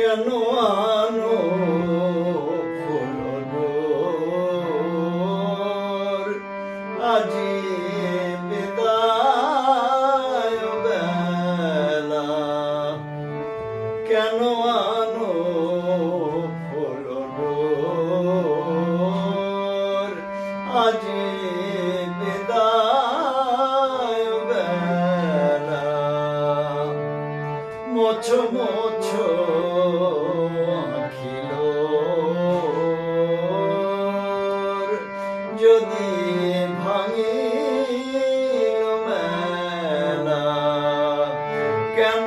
কেন আনো আজি বেদায় বেলা। কেন যদি ভাঙে কেন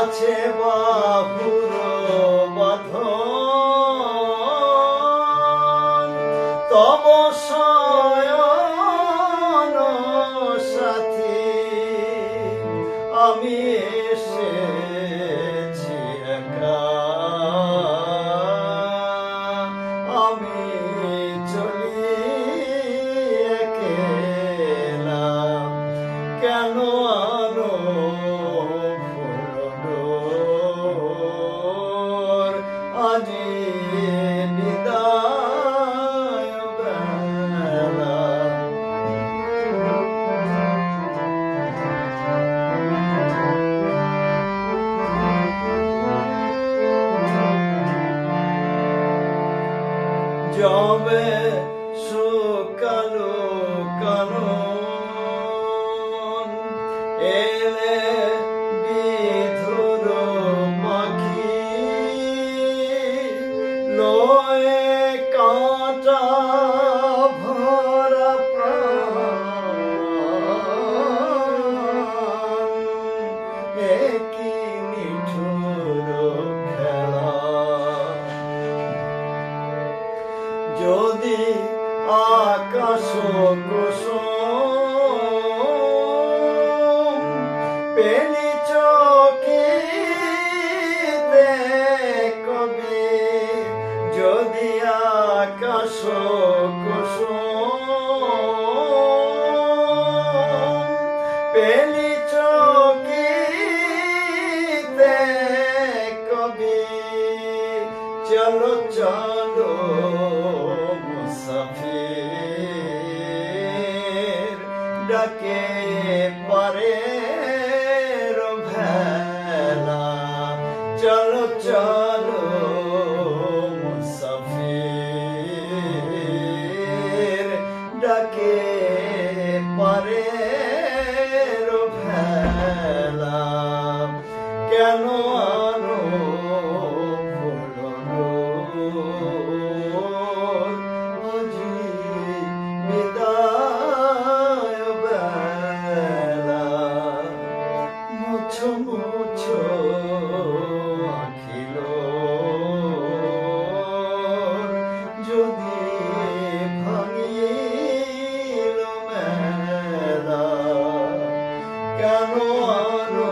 আছে বাহুর বাধন। তব সয় জবে সুকালো কালো যদি আকাশ কুসুম ちゃ কেন আনো